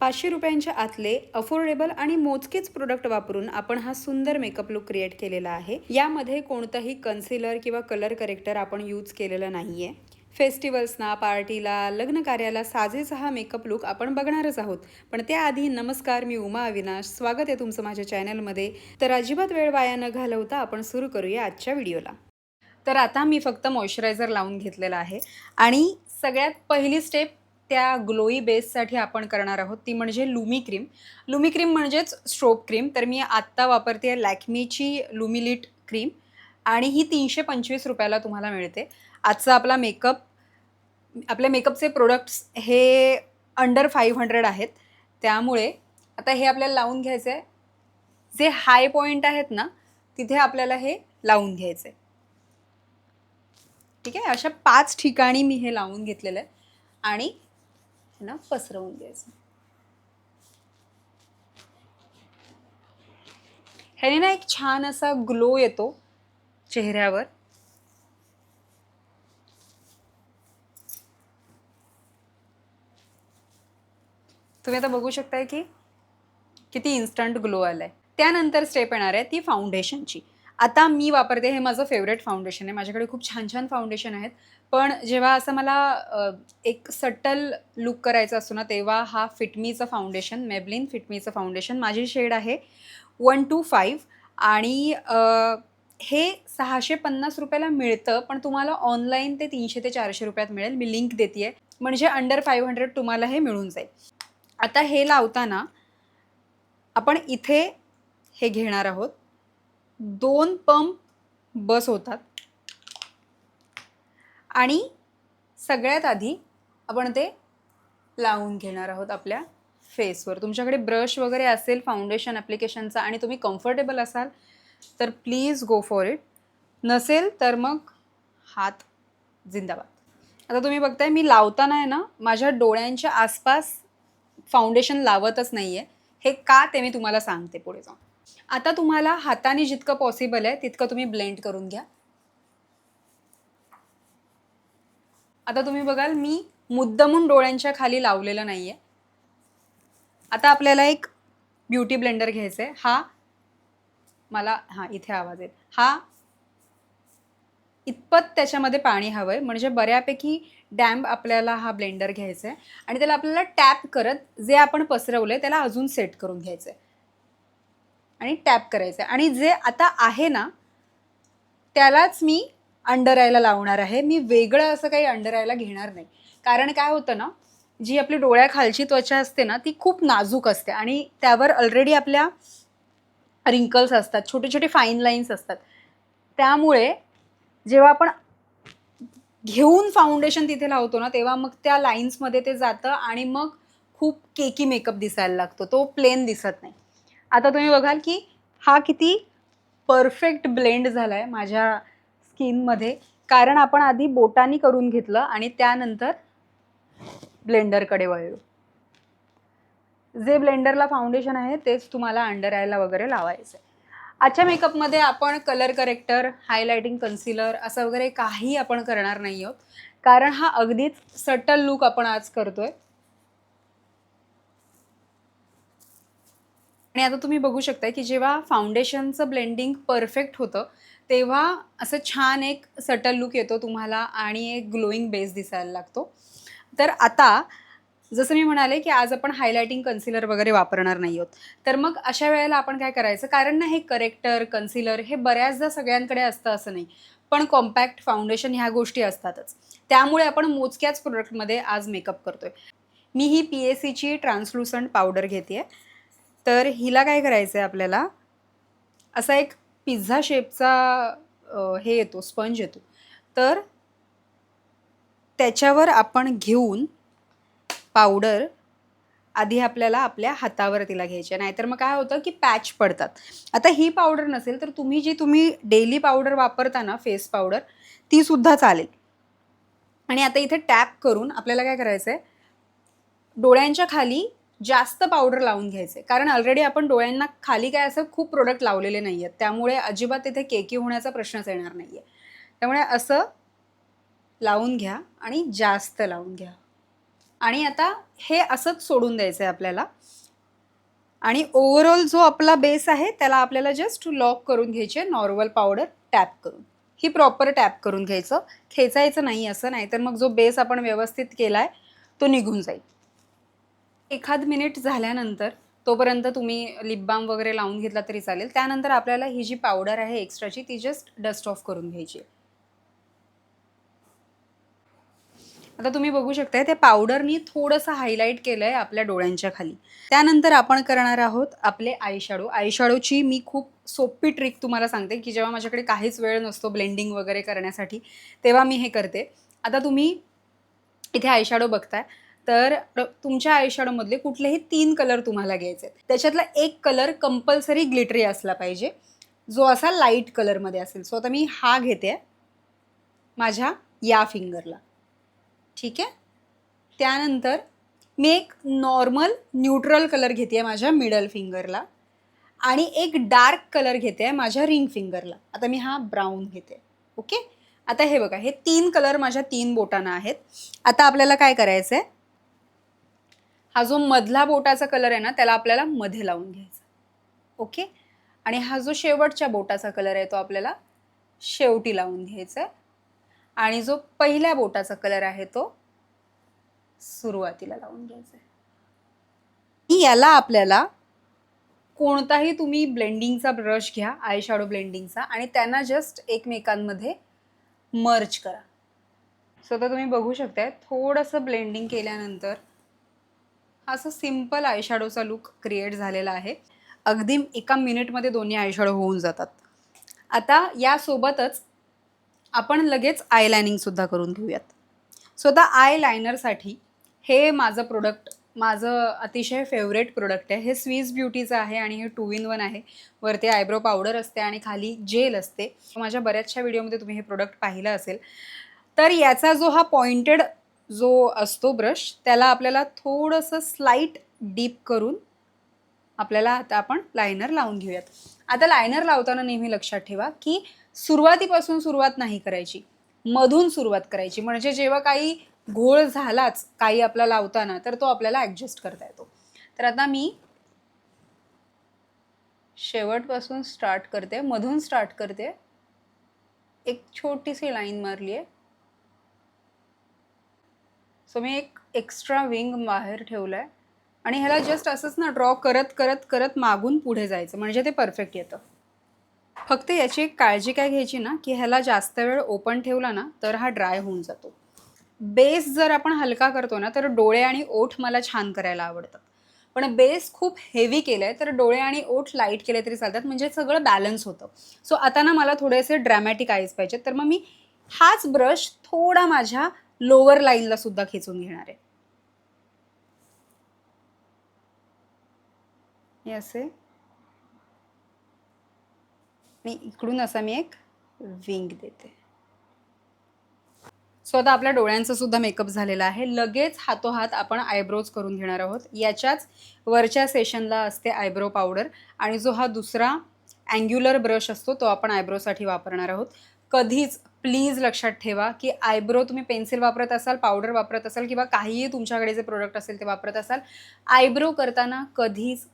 पाचशे रुपयांच्या आतले अफोर्डेबल आणि मोजकेच प्रोडक्ट वापरून आपण हा सुंदर मेकअप लुक क्रिएट केलेला आहे. यामध्ये कोणतंही कन्सिलर किंवा कलर करेक्टर आपण यूज केलेलं नाही आहे फेस्टिवल्सना पार्टीला लग्न कार्याला साजेसा हा मेकअप लुक आपण बघणारच आहोत. पण त्याआधी नमस्कार मी उमा अविनाश. स्वागत आहे तुमचं माझ्या चॅनलमध्ये तर अजिबात वेळ वाया न घालवता आपण सुरू करूया आजच्या व्हिडिओला. तर आता मी फक्त मॉइश्चरायझर लावून घेतलेला आहे. आणि सगळ्यात पहिली स्टेप त्या ग्लोई बेससाठी आपण करणार आहोत ती म्हणजे लुमी क्रीम लुमी क्रीम म्हणजेच स्ट्रोप क्रीम तर मी आत्ता वापरते आहे लॅक्मीची लुमिलिट क्रीम आणि ही तीनशे पंचवीस रुपयाला तुम्हाला मिळते. आजचा आपला मेकअप आपल्या मेकअपचे प्रोडक्ट्स हे अंडर फाईव्ह हंड्रेड आहेत. त्यामुळे आता हे आपल्याला लावून घ्यायचं आहे जे हाय पॉईंट आहेत ना तिथे आपल्याला हे लावून घ्यायचं आहे ठीक आहे? अशा पाच ठिकाणी मी हे लावून घेतलेलं आहे. आणि ना पसरवून द्यायचं ह्याने ना एक छान असा ग्लो येतो चेहऱ्यावर. तुम्ही आता बघू शकताय की किती इन्स्टंट ग्लो आलाय. त्यानंतर स्टेप येणार आहे ती फाउंडेशनची आता मी वापरते हे माझं फेवरेट फाउंडेशन आहे. माझ्याकडे खूप छान छान फाउंडेशन आहेत. पण जेव्हा असं मला एक सटल लुक करायचा असतो ना तेव्हा हा फिटमीचं फाउंडेशन मेबलिन फिटमीचं फाउंडेशन माझी शेड आहे वन टू फाईव्ह आणि हे सहाशे पन्नास रुपयाला मिळतं पण तुम्हाला ऑनलाईन ते तीनशे ते चारशे रुपयात मिळेल. मी लिंक देते आहे म्हणजे अंडर फाईव्ह हंड्रेड तुम्हाला हे मिळून जाईल. आता हे लावताना आपण इथे हे घेणार आहोत. दोन पंप बस होतात. आणि सगळ्यात आधी आपण ते लावून घेणार आहोत आपल्या फेसवर. तुमच्याकडे ब्रश वगैरे असेल फाउंडेशन ॲप्लिकेशनचा आणि तुम्ही कम्फर्टेबल असाल तर प्लीज गो फॉर इट नसेल तर मग हात जिंदाबाद. आता तुम्ही बघताय मी लावताना आहे ना माझ्या डोळ्यांच्या आसपास फाउंडेशन लावतच नाही आहे हे का ते मी तुम्हाला सांगते पुढे जाऊन. आता तुम्हाला हाताने जितकं पॉसिबल आहे तितकं तुम्ही ब्लेंड करून घ्या. आता तुम्ही बघाल मी मुद्दमून डोळ्यांच्या खाली लावलेलं नाही आहे आता आपल्याला एक ब्युटी ब्लेंडर घ्यायचं आहे हा मला हां इथे आवाज येईल हा इतपत त्याच्यामध्ये पाणी हवं आहे म्हणजे बऱ्यापैकी डॅम्प आपल्याला हा ब्लेंडर घ्यायचा आहे आणि त्याला आपल्याला टॅप करत जे आपण पसरवलं आहे त्याला अजून सेट करून घ्यायचं आहे आणि टॅप करायचं आहे. आणि जे आता आहे ना त्यालाच मी अंडरायला लावणार आहे. मी वेगळं असं काही अंडरायला घेणार नाही. कारण काय होतं ना जी आपली डोळ्याखालची त्वचा असते ना ती खूप नाजूक असते. आणि त्यावर ऑलरेडी आपल्या रिंकल्स असतात छोटे छोटे फाईन लाईन्स असतात. त्यामुळे जेव्हा आपण घेऊन फाउंडेशन तिथे लावतो ना तेव्हा मग त्या लाईन्समध्ये ते जातं आणि मग खूप केकी मेकअप दिसायला लागतो. तो प्लेन दिसत नाही. आता तुम्ही बघाल की हा किती परफेक्ट ब्लेंड झाला आहे माझ्या स्किनमध्ये कारण आपण आधी बोटानी करून घेतलं आणि त्यानंतर ब्लेंडरकडे वळलो. जे ब्लेंडरला फाउंडेशन आहे तेच तुम्हाला अंडर आयला वगैरे लावायचं आहे आजच्या मेकअपमध्ये आपण कलर करेक्टर हायलायटिंग कन्सिलर असं वगैरे काही आपण करणार नाही आहोत कारण हा अगदीच सटल लुक आपण आज करतोय. आणि आता तुम्ही बघू शकता की जेव्हा फाउंडेशनचं ब्लेंडिंग परफेक्ट होतं तेव्हा असं छान एक सटल लुक येतो तुम्हाला आणि एक ग्लोईंग बेस दिसायला लागतो. तर आता जसं मी म्हणाले की आज आपण हायलायटिंग कन्सिलर वगैरे वापरणार नाही आहोत. तर मग अशा वेळेला आपण काय करायचं? कारण ना हे करेक्टर कन्सिलर हे बऱ्याचदा सगळ्यांकडे असतं असं नाही. पण कॉम्पॅक्ट फाउंडेशन ह्या गोष्टी असतातच. त्यामुळे आपण मोजक्याच प्रोडक्टमध्ये आज मेकअप करतोय. मी ही पी एस सीची ट्रान्सलुसंट पावडर घेते तर हिला काय करायचं आहे आपल्याला? असा एक पिझ्झा शेपचा हे येतो स्पंज येतो. तर त्याच्यावर आपण घेऊन पावडर आधी आपल्याला आपल्या हातावर तिला घ्यायची आहे. नाहीतर मग काय होतं की पॅच पडतात. आता ही पावडर नसेल तर तुम्ही जी तुम्ही डेली पावडर वापरता ना फेस पावडर ती सुद्धा चालेल. आणि आता इथे टॅप करून आपल्याला काय करायचं आहे डोळ्यांच्या खाली जास्त पावडर लावून घ्यायचे. कारण ऑलरेडी आपण डोळ्यांना खाली काय असं खूप प्रोडक्ट लावलेले नाही आहेत त्यामुळे अजिबात तिथे केकी होण्याचा प्रश्नच येणार नाही आहे त्यामुळे असं लावून घ्या आणि जास्त लावून घ्या. आणि आता हे असंच सोडून द्यायचं आहे आपल्याला. आणि ओव्हरऑल जो आपला बेस आहे त्याला आपल्याला जस्ट लॉक करून घ्यायचे नॉर्मल पावडर टॅप करून. ही प्रॉपर टॅप करून घ्यायचं. खेचायचं नाही असं नाही तर मग जो बेस आपण व्यवस्थित केला आहे तो निघून जाईल. एखाद मिनिट झाल्यानंतर तोपर्यंत तुम्ही लिप बाम वगैरे लावून घेतला तरी चालेल. त्यानंतर आपल्याला ही जी पावडर आहे एक्स्ट्राची ती जस्ट डस्ट ऑफ करून घ्यायची आहे. आता तुम्ही बघू शकताय ते पावडरनी थोडंसं हायलाईट केलं आहे आपल्या डोळ्यांच्या खाली. त्यानंतर आपण करणार आहोत आपले आयशॅडो आयशॅडोची मी खूप सोपी ट्रिक तुम्हाला सांगते की जेव्हा माझ्याकडे काहीच वेळ नसतो ब्लेंडिंग वगैरे करण्यासाठी तेव्हा मी हे करते. आता तुम्ही इथे आयशॅडो बघताय. तर तुमच्या आयशॅडोमधले कुठलेही तीन कलर तुम्हाला घ्यायचे आहेत. त्याच्यातला एक कलर कंपल्सरी ग्लिटरी असला पाहिजे. जो असा लाइट कलरमध्ये असेल. सो आता मी हा घेते. माझ्या या फिंगरला ठीक आहे? त्यानंतर मी एक नॉर्मल न्यूट्रल कलर घेते आहे माझ्या मिडल फिंगरला आणि एक डार्क कलर घेते आहे माझ्या रिंग फिंगरला आता मी हा ब्राऊन घेते. ओके आता हे बघा हे तीन कलर माझ्या तीन बोटांना आहेत. आता आपल्याला काय करायचं आहे हा जो मधला बोटाचा कलर आहे ना त्याला आपल्याला मध्ये लावून घ्यायचा. ओके आणि हा जो शेवटच्या बोटाचा कलर आहे तो आपल्याला शेवटी लावून घ्यायचा आहे. आणि जो पहिल्या बोटाचा कलर आहे तो सुरुवातीला लावून घ्यायचा आहे. याला आपल्याला कोणताही तुम्ही ब्लेंडिंगचा ब्रश घ्या आय शॅडो ब्लेंडिंगचा आणि त्यांना जस्ट एकमेकांमध्ये मर्ज करा. सो तर तुम्ही बघू शकताय थोडंसं ब्लेंडिंग केल्यानंतर असं सिंपल आयशॅडोचा लुक क्रिएट झालेला आहे. अगदी एका मिनिटमध्ये दोन्ही आयशॅडो होऊन जातात. आता यासोबतच आपण लगेच आय लायनिंगसुद्धा करून घेऊयात. सो आता आय लायनरसाठी हे माझं प्रोडक्ट माझं अतिशय फेवरेट प्रोडक्ट आहे. हे स्वीज ब्युटीचं आहे आणि हे टू इन वन आहे. वरती आयब्रो पावडर असते आणि खाली जेल असते. माझ्या बऱ्याचशा व्हिडिओमध्ये तुम्ही हे प्रोडक्ट पाहिलं असेल. तर याचा जो हा पॉइंटेड जो असतो ब्रश त्याला आपल्याला थोडंसं स्लाईट डीप करून आपल्याला आता आपण लायनर लावून घेऊयात. आता लायनर लावताना नेहमी लक्षात ठेवा की सुरुवातीपासून सुरुवात नाही करायची. मधून सुरुवात करायची. म्हणजे जेव्हा काही घोळ झालाच काही आपला लावताना तर तो आपल्याला ॲडजस्ट करता येतो. तर आता मी शेवटपासून स्टार्ट करते मधून स्टार्ट करते. एक छोटीशी लाईन मारली आहे सो मी एक एक्स्ट्रा विंग बाहेर ठेवलं आहे आणि ह्याला जस्ट असंच ना ड्रॉ करत करत करत मागून पुढे जायचं. म्हणजे ते परफेक्ट येतं. फक्त याची एक काळजी काय घ्यायची ना की ह्याला जास्त वेळ ओपन ठेवला ना तर हा ड्राय होऊन जातो. बेस जर आपण हलका करतो ना तर डोळे आणि ओठ मला छान करायला आवडतात पण बेस खूप हेवी केलं आहे तर डोळे आणि ओठ लाइट केले तरी चालतात. म्हणजे सगळं बॅलन्स होतं. सो आता ना मला थोडेसे ड्रॅमॅटिक आईज पाहिजेत. तर मग मी हाच ब्रश थोडा माझ्या लोअर लाईनला सुद्धा खेचून घेणार आहे. हे असे. इकडून असा मी एक विंग देते. सो आता आपल्या डोळ्यांचा सुद्धा मेकअप झालेला आहे. लगेच हातोहात आपण आयब्रोज करून घेणार आहोत. याच्याच वरच्या सेशनला असते आयब्रो पावडर आणि जो हा दुसरा अँग्युलर ब्रश असतो तो आपण आयब्रोसाठी वापरणार आहोत. कधीच प्लीज लक्षात ठेवा की आयब्रो तुम्ही पेन्सिल वापरत असाल पावडर वापरत असाल किंवा काहीही तुमच्याकडे जे प्रोडक्ट असेल ते वापरत असाल आयब्रो करताना कधीच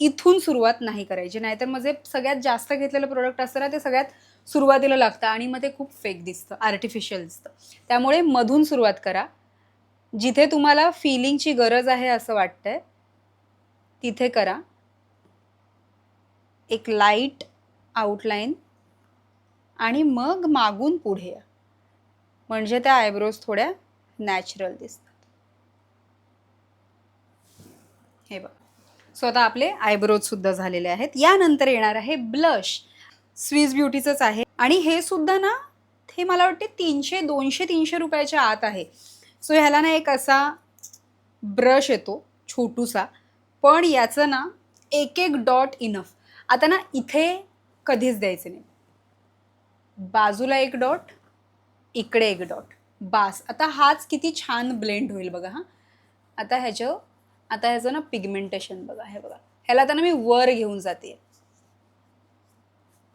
इथून सुरुवात नाही करायची. नाहीतर मग जे सगळ्यात जास्त घेतलेलं प्रोडक्ट असतं ना ते सगळ्यात सुरुवातीला लागतं आणि मग ते खूप फेक दिसतं आर्टिफिशियल दिसतं. त्यामुळे मधून सुरुवात करा. जिथे तुम्हाला फिलिंगची गरज आहे असं वाटतंय तिथे करा. एक लाइट आउटलाईन आणि मग मागून पुढे या. म्हणजे त्या आयब्रोज थोड्या नॅचरल दिसतात. हे बघ. सो आता आपले आयब्रोज सुद्धा झालेले आहेत. यानंतर येणार आहे ब्लश स्विस ब्युटीचंच आहे. आणि हे सुद्धा ना हे मला वाटते तीनशे दोनशे तीनशे रुपयाच्या आत आहे. सो ह्याला ना एक असा ब्रश येतो छोटूसा. पण याचं ना एक एक डॉट इनफ आता ना इथे कधीच द्यायचं नाही. बाजूला एक डॉट इकडे एक डॉट. बास. आता हाच किती छान ब्लेंड होईल बघा हां. आता ह्याचं आता ह्याचं ना पिगमेंटेशन बघा हे बघा. ह्याला आता ना मी वर घेऊन जाते.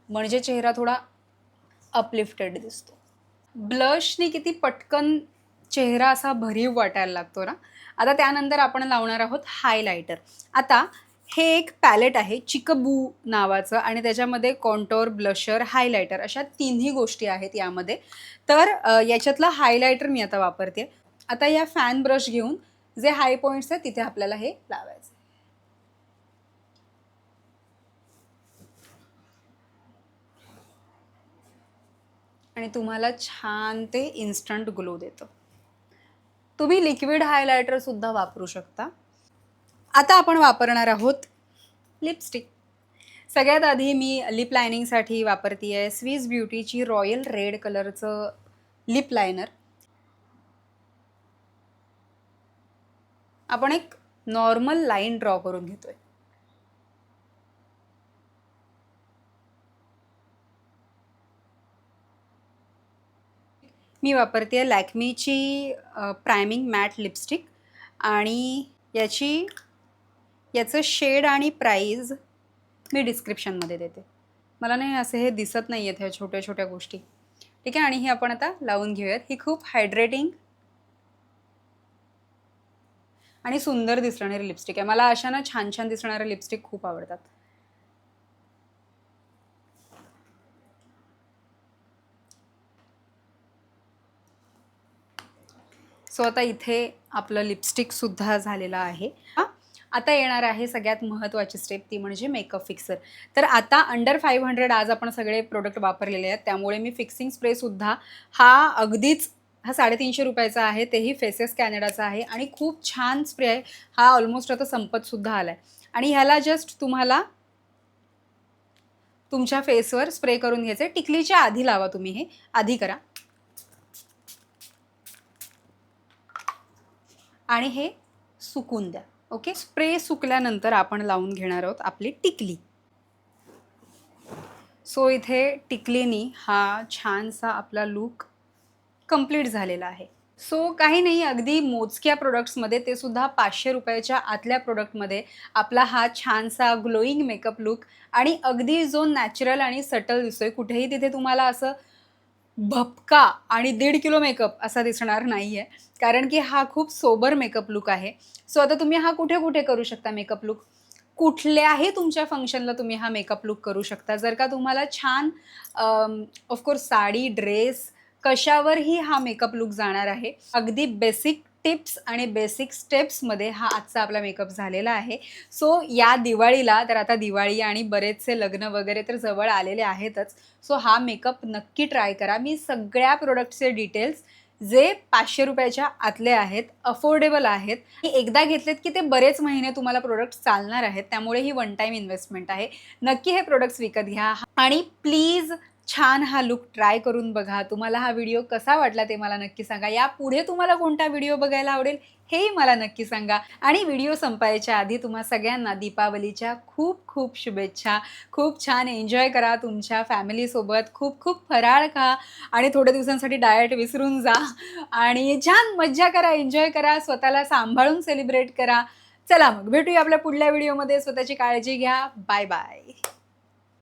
म्हणजे चेहरा थोडा अपलिफ्टेड दिसतो. ब्लशने किती पटकन चेहरा असा भरीव वाटायला लागतो ना. आता त्यानंतर आपण लावणार आहोत हायलायटर आता हे एक पॅलेट आहे चिकबू नावाचं आणि त्याच्यामध्ये कॉन्टोर ब्लशर हायलायटर अशा तिन्ही गोष्टी आहेत यामध्ये. तर याच्यातला याच्यातलं हायलायटर मी आता वापरते. आता या फॅन ब्रश घेऊन जे हाय पॉईंट्स आहेत तिथे आपल्याला हे लावायचं. आणि तुम्हाला छान ते इन्स्टंट ग्लो देतं. तुम्ही लिक्विड हायलायटरसुद्धा वापरू शकता. आता आपण वापरणार आहोत लिपस्टिक सगळ्यात आधी मी लिप लायनिंगसाठी वापरते आहे स्विस ब्युटीची रॉयल रेड कलरचं लिप लायनर आपण एक नॉर्मल लाईन ड्रॉ करून घेतोय. मी वापरते लॅक्मीची प्रायमिंग मॅट लिपस्टिक आणि याची याचं शेड आणि प्राईज मी डिस्क्रिप्शनमध्ये देते. मला नाही असे हे दिसत नाही आहेत ह्या छोट्या छोट्या गोष्टी. ठीक आहे? आणि ही आपण आता लावून घेऊयात. ही खूप हायड्रेटिंग आणि सुंदर दिसणारी लिपस्टिक आहे. मला अशा ना छान छान दिसणाऱ्या लिपस्टिक खूप आवडतात. सो आता इथे आपलं लिपस्टिकसुद्धा झालेलं आहे. हा, आता येणार आहे सगळ्यात महत्त्वाची स्टेप ती म्हणजे मेकअप फिक्सर तर आता अंडर फाईव्ह हंड्रेड आज आपण सगळे प्रोडक्ट वापरलेले आहेत. त्यामुळे मी फिक्सिंग स्प्रेसुद्धा हा अगदीच हा साडेतीनशे रुपयाचा आहे. तेही फेसेस कॅनडाचा आहे आणि खूप छान स्प्रे आहे. हा ऑलमोस्ट आता संपतसुद्धा आला आहे आणि ह्याला जस्ट तुम्हाला तुमच्या फेसवर स्प्रे करून घ्यायचं आहे टिकलीच्या आधी लावा तुम्ही हे. आधी करा. आणि हे सुकून द्या. ओके? स्प्रे सुकल्यानंतर आपण लावून घेणार आहोत आपली टिकली. सो इथे टिकलीनी हा छानसा आपला लूक कंप्लीट झालेला आहे. सो काही नाही अगदी मोजक्या प्रोडक्ट्समध्ये ते सुद्धा पाचशे रुपयाच्या आतल्या प्रोडक्टमध्ये आपला हा छानसा ग्लोईंग मेकअप लुक आणि अगदी जो नॅचरल आणि सटल दिसतोय कुठेही तिथे तुम्हाला असं भपका आणि दीड किलो मेकअप असा दिसणार नाही आहे कारण की हा खूप सोबर मेकअप लुक आहे. सो आता तुम्ही हा कुठे कुठे करू शकता मेकअप लुक कुठल्याही तुमच्या फंक्शनला तुम्ही हा मेकअप लुक करू शकता. जर का तुम्हाला छान ऑफकोर्स साडी ड्रेस कशावरही हा मेकअप लुक जाणार आहे. अगदी बेसिक टिप्स आणि बेसिक स्टेप्समध्ये हा आजचा आपला मेकअप झालेला आहे. सो या दिवाळीला तर आता दिवाळी आणि बरेचसे लग्न वगैरे तर जवळ आलेले आहेतच. सो हा मेकअप नक्की ट्राय करा. मी सगळ्या प्रोडक्टचे डिटेल्स जे पाचशे रुपयाच्या आतले आहेत अफोर्डेबल आहेत एकदा घेतलेत की ते बरेच महिने तुम्हाला प्रोडक्ट चालणार आहेत. त्यामुळे ही वन टाईम इन्व्हेस्टमेंट आहे. नक्की हे प्रोडक्ट्स विकत घ्या. आणि प्लीज छान हा लुक ट्राय करून बघा. तुम्हाला हा व्हिडिओ कसा वाटला ते मला नक्की सांगा. यापुढे तुम्हाला कोणता व्हिडिओ बघायला आवडेल हेही मला नक्की सांगा. आणि व्हिडिओ संपायच्या आधी तुम्हा सगळ्यांना दीपावलीच्या खूप खूप शुभेच्छा. खूप छान एन्जॉय करा तुमच्या फॅमिलीसोबत खूप खूप फराळ खा आणि थोड्या दिवसांसाठी डाएट विसरून जा. आणि छान मज्जा करा एन्जॉय करा. स्वतःला सांभाळून सेलिब्रेट करा. चला मग भेटूया आपल्या पुढल्या व्हिडिओमध्ये स्वतःची काळजी घ्या. Bye bye